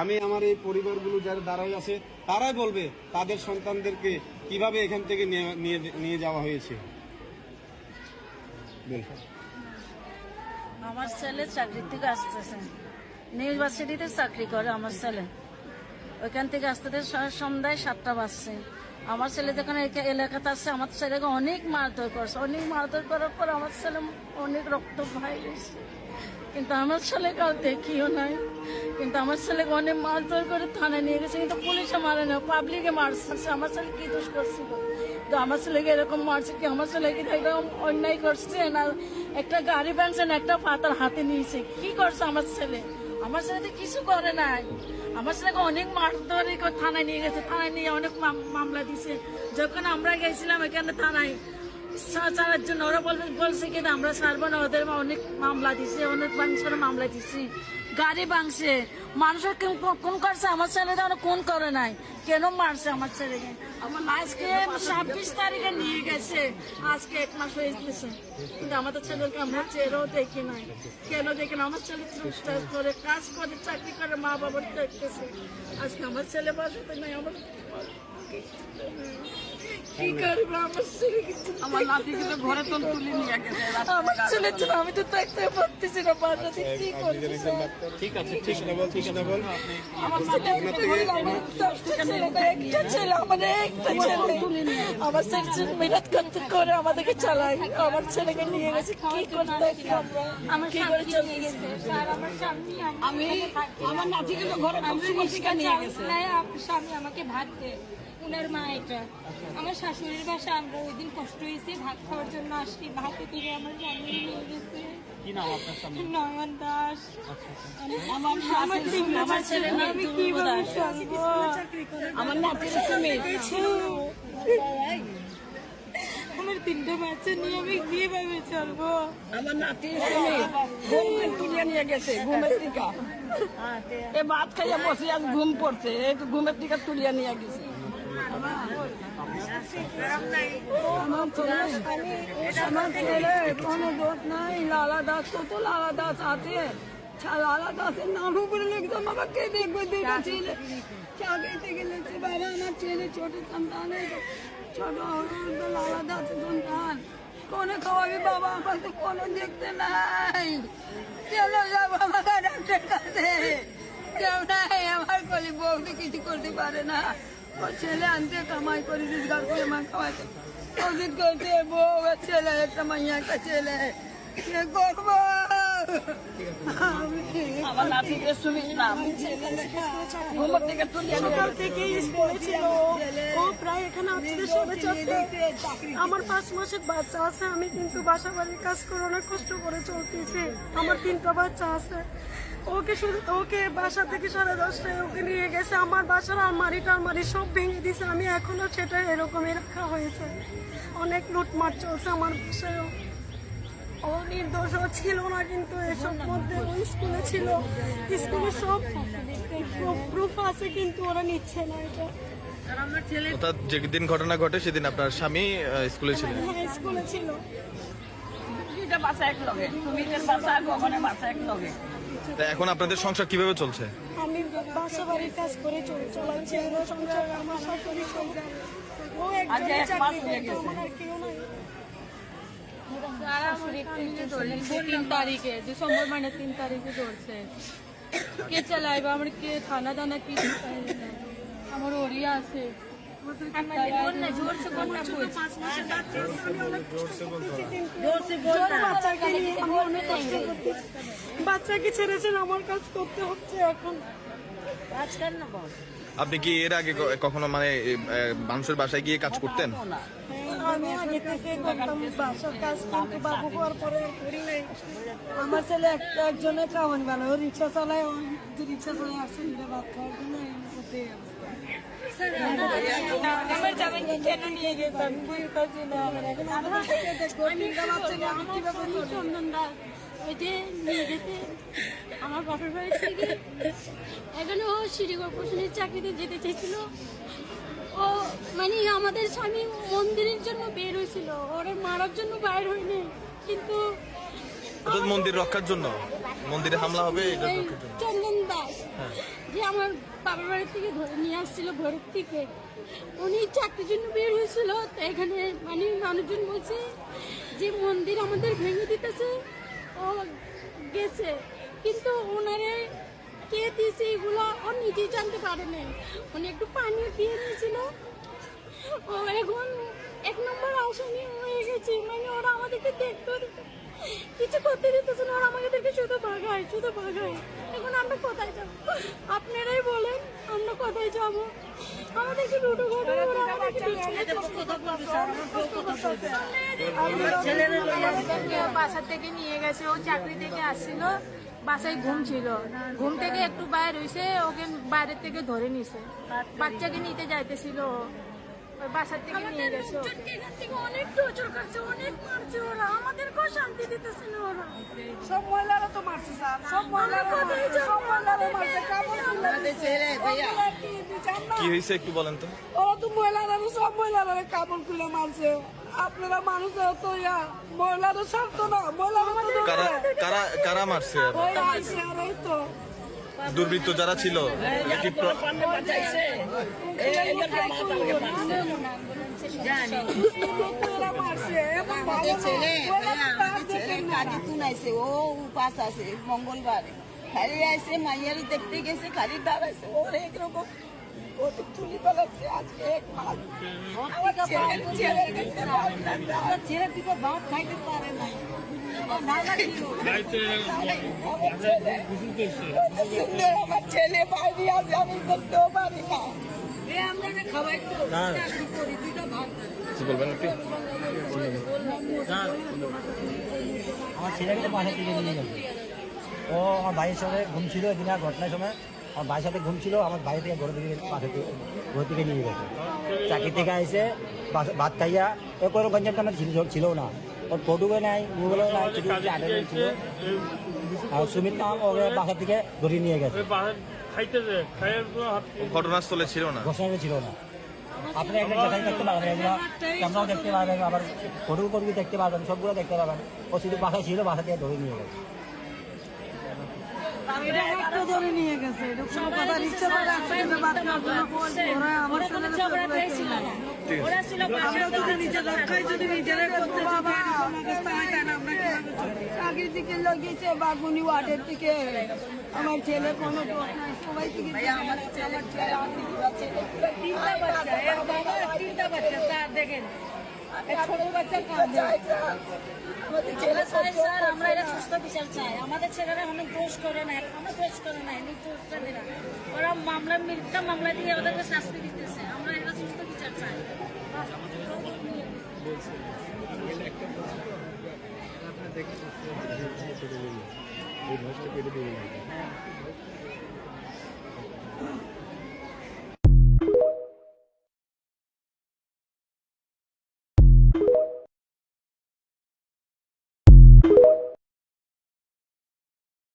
আমি আমার এই পরিবারগুলো যারা দাঁড়াই আছে, তারাই বলবে তাদের সন্তানদেরকে কীভাবে এখান থেকে নিয়ে যাওয়া হয়েছে। আমার ছেলে চাকরির থেকে আসতেছে। ইউনিভার্সিটিতে চাকরি করে আমার ছেলে। ওইখান থেকে আসতে সন্ধ্যায় সাতটা বাজছে। আমার ছেলে যখন এলাকাতে আসছে আমার ছেলেকে অনেক মারধর করছে। অনেক মারধর করার পর আমার ছেলে অনেক রক্ত ভাই কিন্তু আমার ছেলে কাউ দেখিও নাই। কিন্তু আমার ছেলেকে অনেক মারধর করে থানায় নিয়ে গেছে, কিন্তু পুলিশে মারে না পাবলিকে মারছে। আমার ছেলে কি দোষ করছিল তো আমার ছেলেকে এরকম মারছে কি? আমার ছেলে কি এরকম অন্যায় করছে না? একটা গাড়ি ভাঙছে না, একটা পাতার হাতে নিয়েছে। কি করছে আমার ছেলে? আমার ছেলে তো কিছু করে নাই। আমার ছেলেকে অনেক মারধর থানায় নিয়ে গেছে। থানায় নিয়ে অনেক মামলা দিছে। যখন আমরা গেছিলাম এখানে থানায় সারার জন্য ওরা বলবে বলছে কি না, আমরা ছাড়বো না ওদের অনেক মামলা দিছে অনেক মানুষের মামলা দিছি। গাড়ি ভাঙছে। মানুষের কোন- করছে আমার ছেলেটা ওরা কোন করে নাই। কেন মারছে আমার ছেলেকে? আমার আজকে ছাব্বিশ তারিখে নিয়ে গেছে। আজকে এক মাস হয়ে গেছে। কিন্তু আমাদের ছেলেকে আমরা চেয়েও দেখি নাই। কেন দেখি না? আমার ছেলে টুকটাক করে কাজ করে চাকরি করে মা বাবার দেখতেছে আজকে আমার ছেলে বাসাতে নাই আমার কি করব? আমার ছেলে কিছু আমার নাতিকে তো ঘরে তো তুলে নিয়ে গেছে আমার ছেলের জন্য আমি তো থাকতে পারতেছি না বাসাতে কি করব ঠিক আছে ঠিক না বল ঠিক না বল। আমার ছেলে আমার দশটা ছেলে না, একটা ছেলে, আমার একটা ছেলে। আমার ছেলে ছেলে মেহনত করতে করে আমাদেরকে চালায়। আমার ছেলেকে নিয়ে গেছে। কি করতে আমরা? কি করে চলে গেছে। আমি আমার নাতিকে তো ঘরে নিয়ে গেছে। স্বামী আমাকে ভাত দেয়। উনার মা এটা। আমার শাশুড়ির বাসা আমরা ওই দিন কষ্ট হয়েছে ভাত খাওয়ার জন্য আসছি। ভাতে থেকে আমার স্বামী নিয়ে গেছে। কি নাম আপনার নয়ন দাস। আমার আমার তিন আমার ছেলে নিয়ে আমি চলবো আমার আমার তিনটে বাচ্চা নিয়ে আমি কীভাবে চলবো? আমার নাতির স্বামী তুলে নিয়ে গেছে ঘুমের টিকা এ ভাত খাইয়া বসে আজ ঘুম পড়ছে এই তো ঘুমের টিকা তুলিয়া নিয়ে গেছে। আমার ছেলে ছেলে কোনো দোষ নাই লালা দাস তো তো লালা দাস আছে লালা দাসের নাম কে দেখবে দুইটা ছেলে চাকরিতে গেলেছে ছোট সন্তান ছোট লালা দাসের সন্তান কোনে খাওয়াবি বাবা আমার কোনো দেখতে নাই চলো যাব আমার কেউ নাই আমার কলি কিছু করতে পারে না ছেলে আনতে কামাই করে রোজগার করে মা খাওয়াতে ওষুধ করতে বউ ছেলে একটা মাইয়া একটা ছেলে কে করব আমি আমার নাতিকে সুমিত্রা ঘুমের টিকা তুলিয়া নিয়ে সকাল থেকে স্কুলে ছিল ও প্রায় এখানে আমার পাঁচ মাসের বাচ্চা আছে আমি কিন্তু বাসা বাড়ির কাজ করে অনেক কষ্ট করে চলতেছি আমার তিনটা বাচ্চা আছে ওকে শুধু ওকে বাসা থেকে সাড়ে দশটায় ওকে নিয়ে গেছে। আমার বাসার আলমারি টালমারি সব ভেঙে দিয়েছে। আমি এখনও সেটা এরকমই রাখা হয়েছে। অনেক লুটমাট চলছে আমার বাসায়ও। ও নির্দোষ ছিল না কিন্তু এসব মধ্যে ও স্কুলে ছিল। স্কুলে সব প্রুফ আছে কিন্তু ওরা নিচ্ছে না এটা। অর্থাৎ যেদিন ঘটনা ঘটে সেদিন আপনার স্বামী স্কুলে ছিলেন হ্যাঁ স্কুলে ছিল। দুইটা বাচ্চা এক লগে সুমিতের বাচ্চা কখনো বাচ্চা এক লগে তা এখন আপনাদের সংসার কীভাবে চলছে? আমি বাসা বাড়ির কাজ করে চল- চালাচ্ছি ওরা সংসার আমার শাশুড়ি সব ও এক মাস চাকরি হয়ে গেছে। আমার আর কেউ নাই। তিন তারিখে ডিসেম্বর মানে তিন তারিখে ধরছে কে চালাইবা আমার কে খানা দানা কি আমার ওরিয়া আছে। জোরছে কোনটা জোর বাচ্চাকে ছেড়েছেন আমার কাজ করতে হচ্ছে এখন। আপনি কি এর আগে ক- কখনো মানে মানুষের বাসায় গিয়ে কাজ করতেন? আমি আগে থেকে করতাম, বাসার কাজ কিন্তু বাবু হওয়ার পরে করি নাই। আমার ছেলে একটা একজনের খাওয়ান ভালো রিক্সা চালায় রিক্সা চালায় আসছে ভাত খাওয়ার জন্য আমার বাপের বাড়ি থেকে এখানে ও সিটি কর্পোরেশনের চাকরিতে যেতে চেয়েছিল ও মানে আমাদের স্বামী মন্দিরের জন্য বের হয়েছিল। ওরা মারার জন্য বাইর হয়নি কিন্তু মন্দির রক্ষার জন্য? মন্দিরে হামলা হবে চন্দন দাস যে আমার বাবার বাড়ি থেকে ধরে নিয়ে আসছিল ভোরের থেকে উনি চাকরির জন্য বের হয়েছিল। তো এখানে মানে মানুষজন বলছে যে মন্দির আমাদের ভেঙে দিতেছে ও গেছে। কিন্তু ওনারে কে দিয়েছে এগুলো? ও নিজেই জানতে পারেনি উনি একটু পানিও দিয়ে নিয়েছিল ও এখন এক নম্বর আসামি হয়ে গেছে। মানে ওরা আমাদেরকে দেখতে কিছু করতে দিতেছে না। ওরা আমাদেরকে শুধু ভাগায় শুধু ভাগায়। এখন আমরা কোথায় যাব? আপনারাই বলেন আমরা কোথায় যাব? আমাদেরকে দুটো ঘটে ওরা আমাদেরকে ছেলেকে বাসা থেকে নিয়ে গেছে ও চাকরি থেকে আসছিল। বাসায় ঘুম ছিল। ঘুম থেকে একটু বাইর হইছে ওকে বাইরের থেকে ধরে নিছে। বাচ্চাকে নিতে যাইতেছিল। বাসার থেকে নিয়ে গেছে অনেক টর্চার করছে অনেক মারছে ওরা। আমাদেরকেও শান্তি দিতেছে না ওরা। সব মহিলারা তো মারছে সব মহিলারা সব মহিলারা মারছে। কি হয়েছে একটু বলেন তো। ওরা তো মহিলারা সব মহিলারা কাপড় খুলে মারছে। আপনারা মানুষের তো ইয়া মহিলারা ছাড়তো না মহিলারা তো কারা কারা কারা মারছে? ওই আইসে আর ওই তো। দুর্বৃত্ত যারা ছিল মঙ্গলবারে। খালি আইসে মাইয়ারি দেখতে গেছে খালি দাঁড়াইছে ওর একরকম ওকে তুলি পালাচ্ছে আজকে এক মাস। আমার ছেলে ছেলে দেখতে পারে না। আমার ছেলে থেকে ভাত খাইতে পারে না। আমার ছেলে। বাইরে আছে আমি দেখতেও পারি না। এ আমরা খাওয়াই তো চাকরি করি দুটো ভাত কি বলবেন একটু? আমার ছেলেকে বাসা থেকে নিয়ে গেছে ও আমার ভাইয়ের সঙ্গে ঘুম ছিল এদিন আর ঘটনার সময়। আমার ভাইয়ের সাথে ঘুম ছিল আমার ভাই থেকে ঘর থেকে বাসা থেকে ঘর থেকে নিয়ে গেছে। চাকরি থেকে এসে ভাত খাইয়া ও কোনো গঞ্জাম আমার ছিল ছিল না। ওর ফটোকে নাই গুগলও নাই কিছু ছিল আর সুমিত নাম ওকে বাসা থেকে ধরে নিয়ে গেছে। ঘটনাস্থলে ছিল না। ঘোষণা ছিল না। আপনি একটা দেখাই দেখতে পারবেন এগুলো ক্যামেরাও দেখতে পারবেন আবার ফটো করবি দেখতে পারবেন সবগুলো দেখতে পারবেন ও শুধু বাসায় ছিল বাসা থেকে ধরে নিয়ে গেছে। আগের দিকে লগিয়েছে বাগুনি ওয়ার্ডের দিকে। আমার ছেলে কোনো সবাই থেকে আমার ছেলে তিনটা বাচ্চা তিনটা বাচ্চা স্যার দেখেন। আমাদের সুস্থ বিচার চাই। আমাদের ছেলেরা অনেক দোষ করে না এখনও দোষ করে না ওরা মামলা মিথ্যা মামলা দিয়ে ওদেরকে শাস্তি দিতেছে। আমরা এরা সুস্থ বিচার চাই।